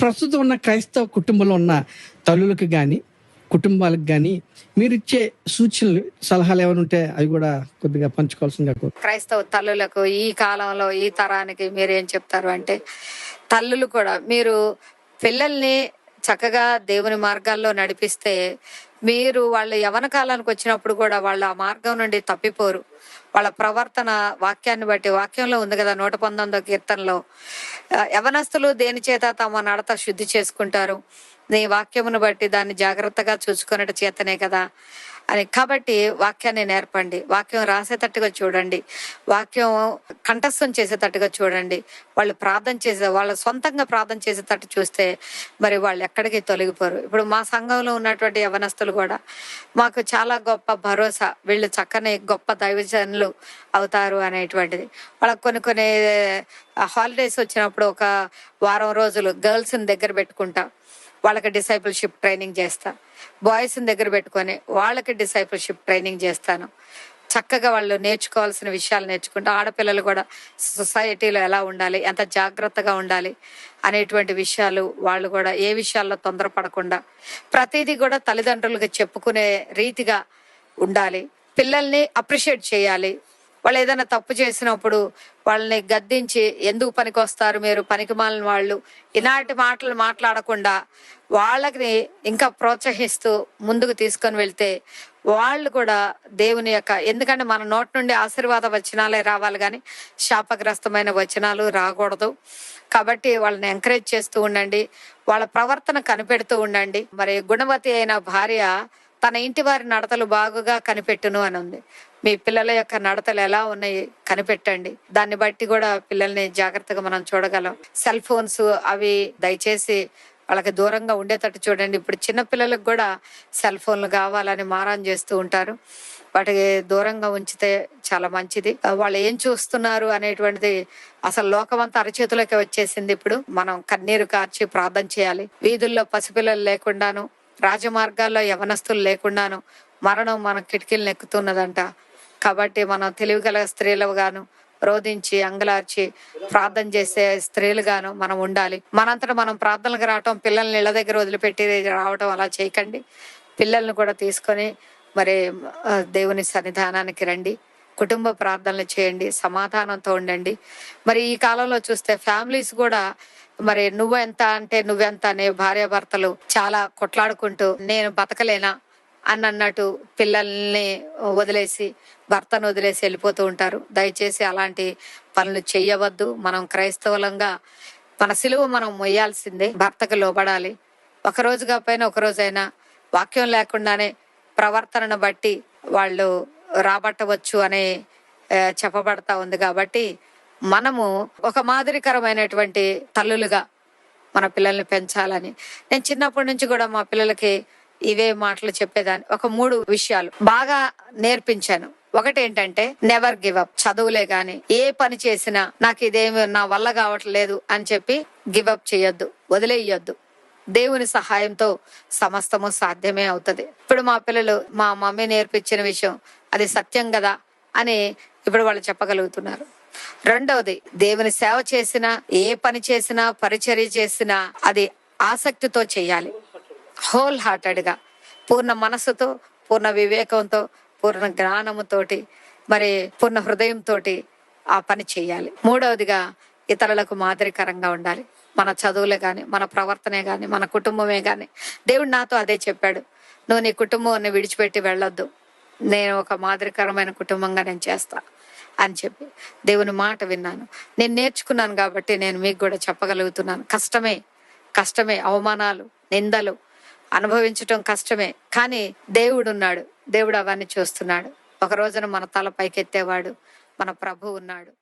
ప్రస్తుతం ఉన్న క్రైస్తవ కుటుంబంలో ఉన్న తల్లులకు కానీ కుటుంబాలకు కానీ మీరు ఇచ్చే సూచనలు సలహాలు ఏమైనా ఉంటే అవి కూడా కొద్దిగా పంచుకోవాల్సిందిగా క్రైస్తవ తల్లులకు ఈ కాలంలో ఈ తరానికి మీరేం చెప్తారు అంటే తల్లులు కూడా మీరు పిల్లల్ని చక్కగా దేవుని మార్గాల్లో నడిపిస్తే మీరు వాళ్ళ యవన కాలానికి వచ్చినప్పుడు కూడా వాళ్ళ ఆ మార్గం నుండి తప్పిపోరు. వాళ్ళ ప్రవర్తన వాక్యాన్ని బట్టి వాక్యంలో ఉంది కదా నూట పంతొమ్మిదో కీర్తనలో. యవనస్తులు దేని చేత తమ నడత శుద్ధి చేసుకుంటారు? నీ వాక్యమును బట్టి దాన్ని జాగ్రత్తగా చూసుకున్నట్టు చేతనే కదా. అని కాబట్టి వాక్యాన్ని నేర్పండి. వాక్యం రాసేటట్టుగా చూడండి. వాక్యం కంఠస్థం చేసేటట్టుగా చూడండి. వాళ్ళు ప్రార్థన చేసే వాళ్ళ సొంతంగా ప్రార్థన చేసేటట్టు చూస్తే మరి వాళ్ళు ఎక్కడికి తొలగిపోరు. ఇప్పుడు మా సంఘంలో ఉన్నటువంటి యవనస్తులు కూడా మాకు చాలా గొప్ప భరోసా. వీళ్ళు చక్కని గొప్ప దైవజనులు అవుతారు అనేటువంటిది. వాళ్ళకి కొన్ని కొన్ని హాలిడేస్ వచ్చినప్పుడు ఒక వారం రోజులు గర్ల్స్ని దగ్గర పెట్టుకుంటాం. వాళ్ళకి డిసైపుల్షిప్ ట్రైనింగ్ చేస్తా. బాయ్స్ని దగ్గర పెట్టుకొని వాళ్ళకి డిసైపుల్షిప్ ట్రైనింగ్ చేస్తాను. చక్కగా వాళ్ళు నేర్చుకోవాల్సిన విషయాలు నేర్చుకుంటూ. ఆడపిల్లలు కూడా సొసైటీలో ఎలా ఉండాలి ఎంత జాగ్రత్తగా ఉండాలి అనేటువంటి విషయాలు వాళ్ళు కూడా ఏ విషయాల్లో తొందరపడకుండా ప్రతిదీ కూడా తల్లిదండ్రులకు చెప్పుకునే రీతిగా ఉండాలి. పిల్లల్ని అప్రిషియేట్ చేయాలి. వాళ్ళు ఏదైనా తప్పు చేసినప్పుడు వాళ్ళని గద్దించి ఎందుకు పనికి వస్తారు మీరు? పనికి మాలిన వాళ్ళు ఇలాంటి మాటలు మాట్లాడకుండా వాళ్ళకి ఇంకా ప్రోత్సహిస్తూ ముందుకు తీసుకొని వెళ్తే వాళ్ళు కూడా దేవుని యొక్క ఎందుకంటే మన నోటి నుండి ఆశీర్వాద వచనాలే రావాలి కానీ శాపగ్రస్తమైన వచనాలు రాకూడదు. కాబట్టి వాళ్ళని ఎంకరేజ్ చేస్తూ ఉండండి. వాళ్ళ ప్రవర్తన కనిపెడుతూ ఉండండి. మరి గుణవతి అయిన భార్య తన ఇంటి వారి నడతలు బాగుగా కనిపెట్టును అని ఉంది. మీ పిల్లల యొక్క నడతలు ఎలా ఉన్నాయి కనిపెట్టండి. దాన్ని బట్టి కూడా పిల్లల్ని జాగ్రత్తగా మనం చూడగలం. సెల్ ఫోన్స్ అవి దయచేసి వాళ్ళకి దూరంగా ఉండేటట్టు చూడండి. ఇప్పుడు చిన్న పిల్లలకు కూడా సెల్ ఫోన్లు కావాలని మారాన్ చేస్తూ ఉంటారు. వాటికి దూరంగా ఉంచితే చాలా మంచిది. వాళ్ళు ఏం చూస్తున్నారు అనేటువంటిది అసలు లోకమంతా అరచేతులకి వచ్చేసింది ఇప్పుడు. మనం కన్నీరు కార్చి ప్రార్థన చేయాలి. వీధుల్లో పసిపిల్లలు లేకుండాను రాజమార్గాల్లో యవనస్తులు లేకుండాను మరణం మన కిటికీలు నెక్కుతున్నదంట. కాబట్టి మనం తెలివిగల స్త్రీలు గాను రోధించి అంగలార్చి ప్రార్థన చేసే స్త్రీలుగాను మనం ఉండాలి. మనంతట మనం ప్రార్థనలకు రావటం పిల్లల్ని ఇళ్ళ దగ్గర వదిలిపెట్టి రావటం అలా చేయకండి. పిల్లల్ని కూడా తీసుకొని మరి దేవుని సన్నిధానానికి రండి. కుటుంబ ప్రార్థనలు చేయండి సమాధానంతో ఉండండి. మరి ఈ కాలంలో చూస్తే ఫ్యామిలీస్ కూడా మరి నువ్వు ఎంత అంటే నువ్వెంత అనే భార్యాభర్తలు చాలా కొట్లాడుకుంటూ నేను బతకలేనా? అని అన్నట్టు పిల్లల్ని వదిలేసి భర్తను వదిలేసి వెళ్ళిపోతూ ఉంటారు. దయచేసి అలాంటి పనులు చేయవద్దు మనం క్రైస్తవులంగా మన సిలువ మనం మొయ్యాల్సిందే. భర్తకు లోబడాలి. ఒక పైన ఒకరోజైనా ఒక రోజైనా వాక్యం లేకుండానే ప్రవర్తనను బట్టి వాళ్ళు రాబట్టవచ్చు అనే చెప్పబడతా ఉంది కాబట్టి మనము ఒక మాదిరికరమైనటువంటి తల్లులుగా మన పిల్లల్ని పెంచాలని. నేను చిన్నప్పటి నుంచి కూడా మా పిల్లలకి ఇవే మాటలు చెప్పేదాన్ని. ఒక మూడు విషయాలు బాగా నేర్పించాను. ఒకటి ఏంటంటే నెవర్ గివ్ అప్ చదువులే గాని ఏ పని చేసినా నాకు ఇదేమి నా వల్ల కావట్లేదు అని చెప్పి గివ్ అప్ చేయొద్దు వదిలేయొద్దు. దేవుని సహాయంతో సమస్తము సాధ్యమే అవుతుంది. ఇప్పుడు మా పిల్లలు మా మమ్మీ నేర్పించిన విషయం అది సత్యం కదా అని ఇప్పుడు వాళ్ళు చెప్పగలుగుతున్నారు. రెండవది దేవుని సేవ చేసినా ఏ పని చేసినా పరిచర్య చేసినా అది ఆసక్తితో చేయాలి. హోల్ హార్టెడ్గా పూర్ణ మనసుతో పూర్ణ వివేకంతో పూర్ణ జ్ఞానముతోటి మరి పూర్ణ హృదయంతో ఆ పని చేయాలి. మూడవదిగా ఇతరులకు మాదిరికరంగా ఉండాలి. మన చదువులే కానీ మన ప్రవర్తనే కానీ మన కుటుంబమే కానీ దేవుడు నాతో అదే చెప్పాడు. నువ్వు నీ కుటుంబాన్ని విడిచిపెట్టి వెళ్ళొద్దు. నేను ఒక మాదిరికరమైన కుటుంబంగా నేను చేస్తా అని చెప్పి దేవుని మాట విన్నాను. నేను నేర్చుకున్నాను కాబట్టి నేను మీకు కూడా చెప్పగలుగుతున్నాను. కష్టమే కష్టమే అవమానాలు నిందలు అనుభవించటం కష్టమే. కానీ దేవుడు ఉన్నాడు దేవుడు అవన్నీ చూస్తున్నాడు. ఒక రోజున మన తల పైకెత్తేవాడు. మన ప్రభు ఉన్నాడు.